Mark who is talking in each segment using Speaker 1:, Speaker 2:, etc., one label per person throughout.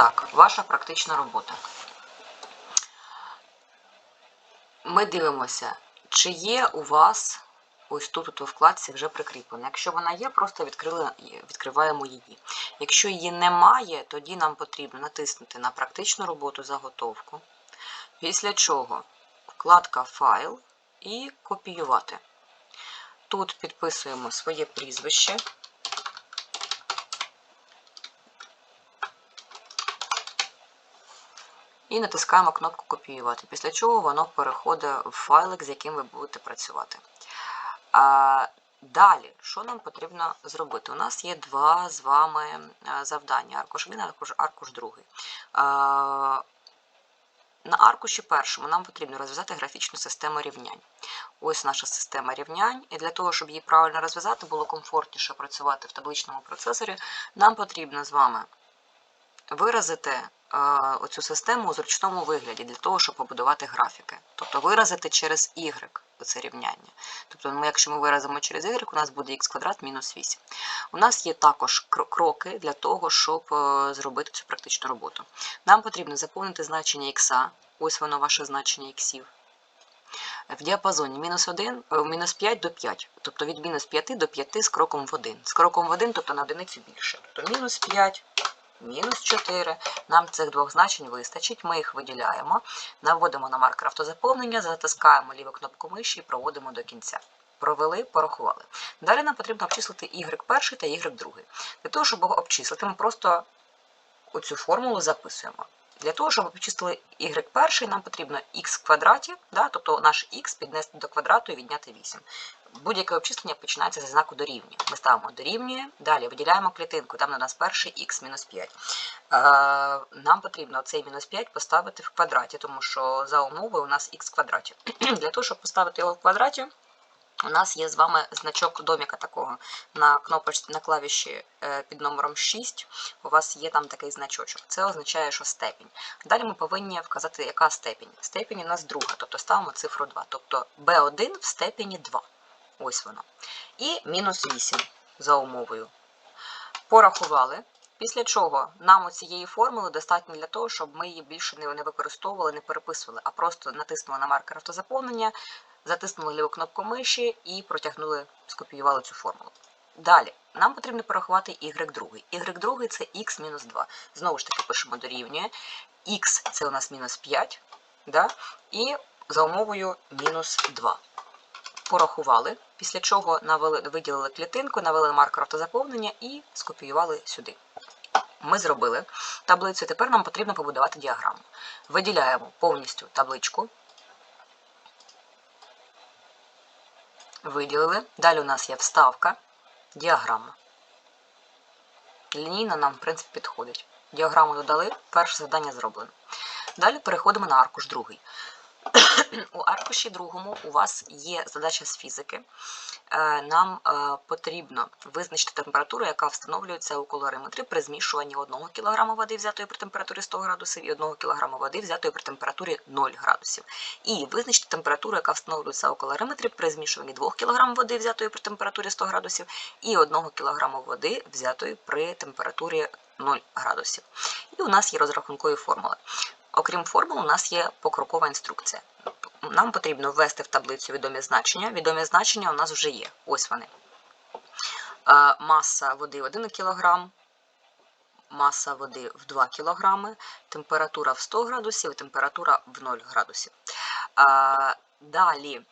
Speaker 1: так, ваша практична робота. Ми дивимося, чи є у вас ось тут от у вкладці вже прикріплена. Якщо вона є, просто відкрили, відкриваємо її. Якщо її немає, тоді нам потрібно натиснути на практичну роботу заготовку. Після чого вкладка Файл і копіювати. Тут підписуємо своє прізвище. І натискаємо кнопку Копіювати, після чого воно переходить в файлик, з яким ви будете працювати. Далі, що нам потрібно зробити? У нас є два з вами е, завдання: аркуш 1, аркуш, аркуш 2. На аркуші першому нам потрібно розв'язати графічну систему рівнянь. Ось наша система рівнянь, і для того, щоб її правильно розв'язати, було комфортніше працювати в табличному процесорі, нам потрібно з вами виразити оцю систему у зручному вигляді для того, щоб побудувати графіки. Тобто виразити через y це рівняння. Тобто, ми, якщо ми виразимо через y, у нас буде х квадрат мінус 8. У нас є також кроки для того, щоб е, зробити цю практичну роботу. Нам потрібно заповнити значення х, ось воно ваше значення іксів. В діапазоні мінус 1, е, мінус 5 до 5, тобто від мінус 5 до 5 з кроком в 1. З кроком в 1, тобто на одиницю більше. Тобто мінус 5 мінус 4. Нам цих двох значень вистачить, ми їх виділяємо, наводимо на маркер автозаповнення, затискаємо ліву кнопку миші і проводимо до кінця. Провели, порахували. Далі нам потрібно обчислити y1 та y2. Для того, щоб обчислити, ми просто оцю формулу записуємо. Для того, щоб обчислити y1, нам потрібно х в квадраті, да, тобто наш х піднести до квадрату і відняти 8 будь-яке обчислення починається зі знаку дорівнює. Ми ставимо дорівнює, далі виділяємо клітинку, там у нас перший х мінус 5. Нам потрібно цей мінус 5 поставити в квадраті, тому що за умови у нас х в квадраті. Для того, щоб поставити його в квадраті, у нас є з вами значок доміка такого на кнопочці на клавіші е, під номером 6. У вас є там такий значочок. Це означає, що степінь. Далі ми повинні вказати, яка степінь. Степінь у нас друга, тобто ставимо цифру 2. Тобто b1 в степені 2. Ось воно. І мінус 8 за умовою. Порахували. Після чого нам цієї формули достатньо для того, щоб ми її більше не використовували, не переписували, а просто натиснули на маркер автозаповнення, затиснули ліву кнопку миші і протягнули, скопіювали цю формулу. Далі, нам потрібно порахувати y2. y2 це x-2. Знову ж таки, пишемо дорівнює. x це у нас мінус 5, да? і за умовою мінус 2 порахували, після чого навели, виділили клітинку, навели маркер автозаповнення і скопіювали сюди. Ми зробили таблицю, тепер нам потрібно побудувати діаграму. Виділяємо повністю табличку. Виділили. Далі у нас є вставка, діаграма. Лінійно нам, в принципі, підходить. Діаграму додали, перше завдання зроблено. Далі переходимо на аркуш другий. У аркуші другому у вас є задача з фізики. Е, нам е, потрібно визначити температуру, яка встановлюється у колориметрі при змішуванні 1 кг води, взятої при температурі 100 градусів, і 1 кг води, взятої при температурі 0 градусів. І визначити температуру, яка встановлюється у колориметрі при змішуванні 2 кг води, взятої при температурі 100 градусів, і 1 кг води, взятої при температурі 0 градусів. І у нас є розрахункові формули. Окрім формул, у нас є покрокова інструкція. Нам потрібно ввести в таблицю відомі значення. Відомі значення у нас вже є. Ось вони. Маса води 1 кг, маса води в 2 кг, температура в 100 градусів, температура в 0 градусів. Далі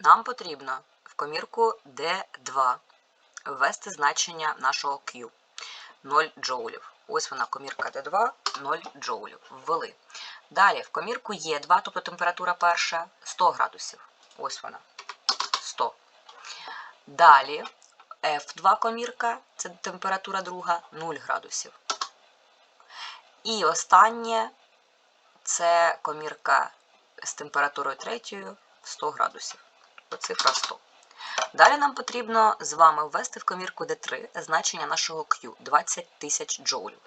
Speaker 1: нам потрібно в комірку D2 ввести значення нашого Q 0 джоулів. Ось вона комірка D2, 0 джоулів. Ввели. Далі в комірку Е2, тобто температура перша, 100 градусів. Ось вона. 100. Далі F2 комірка, це температура друга, 0 градусів. І останнє це комірка з температурою третьою 100 градусів. Цифра 100. Далі нам потрібно з вами ввести в комірку D3 значення нашого Q 20 тисяч джоулів.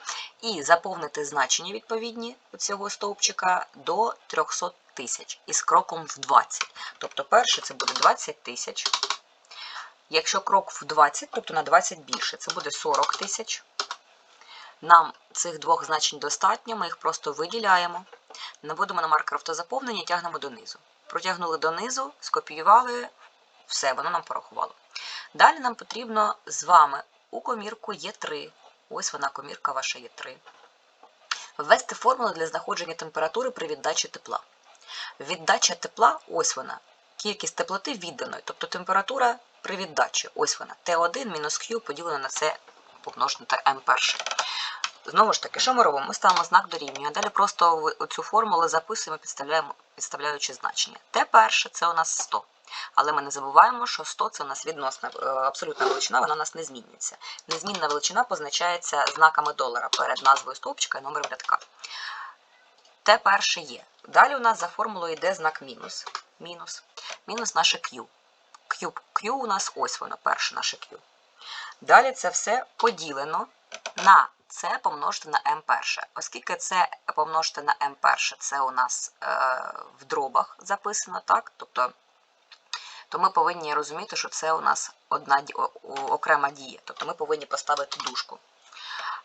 Speaker 1: І заповнити значення відповідні цього стовпчика до 300 тисяч із кроком в 20. Тобто, перше це буде 20 тисяч. Якщо крок в 20, тобто на 20 більше, це буде 40 тисяч. Нам цих двох значень достатньо, ми їх просто виділяємо, наводимо на маркер автозаповнення і тягнемо донизу. Протягнули донизу, скопіювали, все, воно нам порахувало. Далі нам потрібно з вами у комірку Є3, ось вона комірка ваша Є3, ввести формулу для знаходження температури при віддачі тепла. Віддача тепла, ось вона, кількість теплоти відданої, тобто температура при віддачі, ось вона, Т1 мінус Q поділено на це помножено на М1. Знову ж таки, що ми робимо? Ми ставимо знак дорівнює. Далі просто цю формулу записуємо, підставляємо, підставляючи значення. Т1 це у нас 100. Але ми не забуваємо, що 100 це у нас відносна е, абсолютна величина, вона у нас не змінюється. Незмінна величина позначається знаками долара перед назвою стовпчика і номером рядка. Т перше є. Далі у нас за формулою йде знак мінус. Мінус, мінус наше Q. Q, Q у нас ось воно, перше наше Q. Далі це все поділено на це помножити на m1. Оскільки це помножити на m1, це у нас е, в дробах записано, так? Тобто, то ми повинні розуміти, що це у нас одна окрема дія. Тобто ми повинні поставити дужку.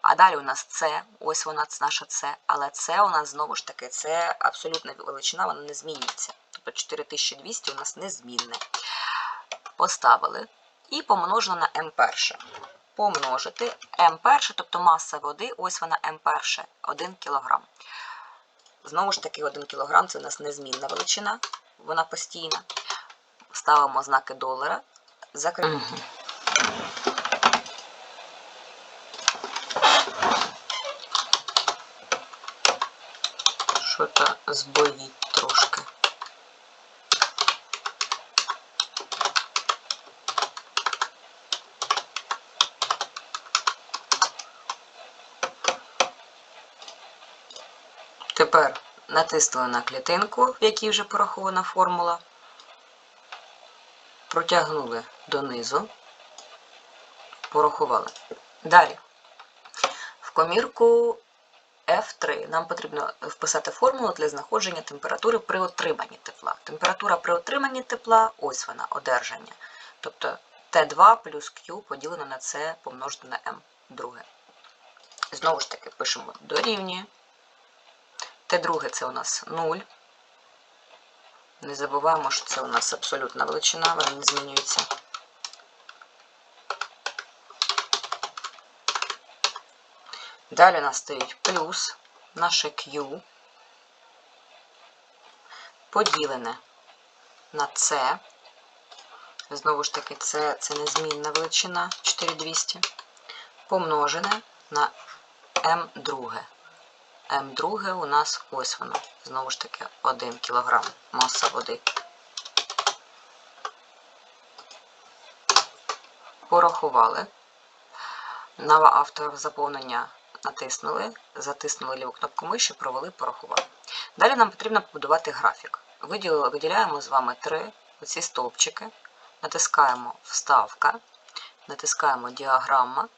Speaker 1: А далі у нас це, ось вона наша це, але це у нас знову ж таки це абсолютна величина, вона не змінюється. Тобто 4200 у нас незмінне. Поставили і помножили на m1 помножити М1, тобто маса води, ось вона М1, 1 кг. Знову ж таки, 1 кг це у нас незмінна величина, вона постійна. Ставимо знаки долара, закримо. Що то збоїть трошки. Тепер натиснули на клітинку, в якій вже порахована формула, протягнули донизу, порахували. Далі, в комірку F3 нам потрібно вписати формулу для знаходження температури при отриманні тепла. Температура при отриманні тепла ось вона, одержання. Тобто Т2 плюс Q поділено на С помножити на М2. Знову ж таки, пишемо дорівнює. Т2 це у нас 0. Не забуваємо, що це у нас абсолютна величина, вона не змінюється. Далі у нас стоїть плюс наше Q, поділене на С. Знову ж таки, це, це незмінна величина 4200, помножене на М2. М2 у нас ось воно. Знову ж таки, 1 кг маса води. Порахували. На автозаповнення натиснули, затиснули ліву кнопку миші, провели, порахували. Далі нам потрібно побудувати графік. Виділяємо з вами три оці стовпчики, натискаємо Вставка, натискаємо діаграма.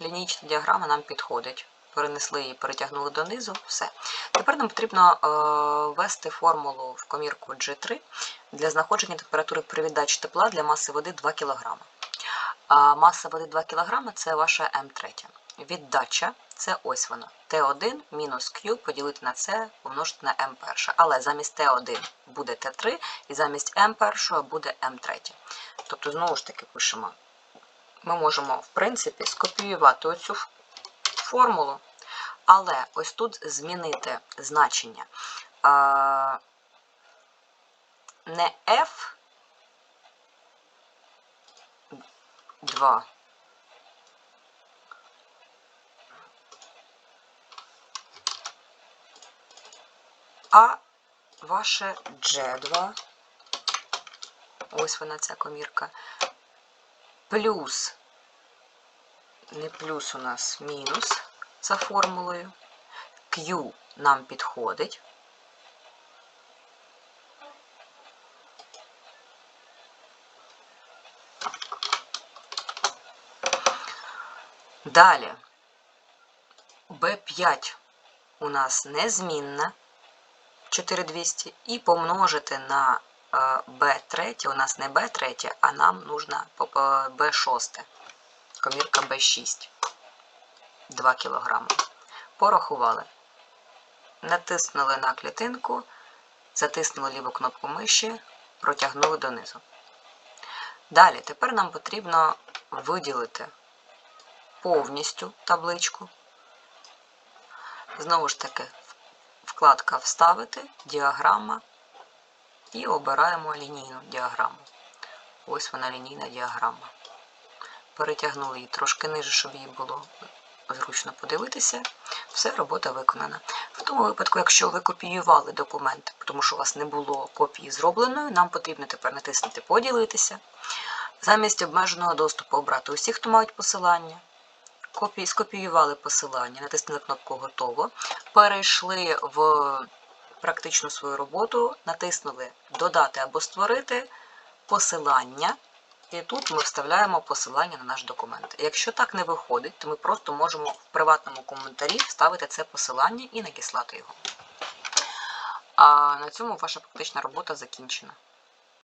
Speaker 1: Лінійна діаграма нам підходить перенесли її, перетягнули донизу, все. Тепер нам потрібно е, ввести формулу в комірку G3 для знаходження температури при віддачі тепла для маси води 2 кг. А маса води 2 кг це ваша М3. Віддача це ось вона. Т1 мінус Q поділити на С помножити на М1. Але замість Т1 буде Т3 і замість М1 буде М3. Тобто, знову ж таки, пишемо. Ми можемо, в принципі, скопіювати оцю формулу, але ось тут змінити значення. Не F 2. А ваше G2, ось вона ця комірка, плюс не плюс у нас мінус за формулою. Q нам підходить. Далі B5 у нас незмінна 4200 і помножити на B3, у нас не B3, а нам нужно B6 комірка B6. 2 кг. Порахували. Натиснули на клітинку, затиснули ліву кнопку миші, протягнули донизу. Далі, тепер нам потрібно виділити повністю табличку. Знову ж таки, вкладка Вставити, діаграма і обираємо лінійну діаграму. Ось вона лінійна діаграма. Перетягнули її трошки ниже, щоб її було зручно подивитися. Все, робота виконана. В тому випадку, якщо ви копіювали документ, тому що у вас не було копії зробленої, нам потрібно тепер натиснути Поділитися. Замість обмеженого доступу обрати усіх, хто мають посилання. Копії, скопіювали посилання, натиснули кнопку Готово, перейшли в практичну свою роботу, натиснули Додати або створити посилання. І тут ми вставляємо посилання на наш документ. Якщо так не виходить, то ми просто можемо в приватному коментарі вставити це посилання і надіслати його. А на цьому ваша практична робота закінчена.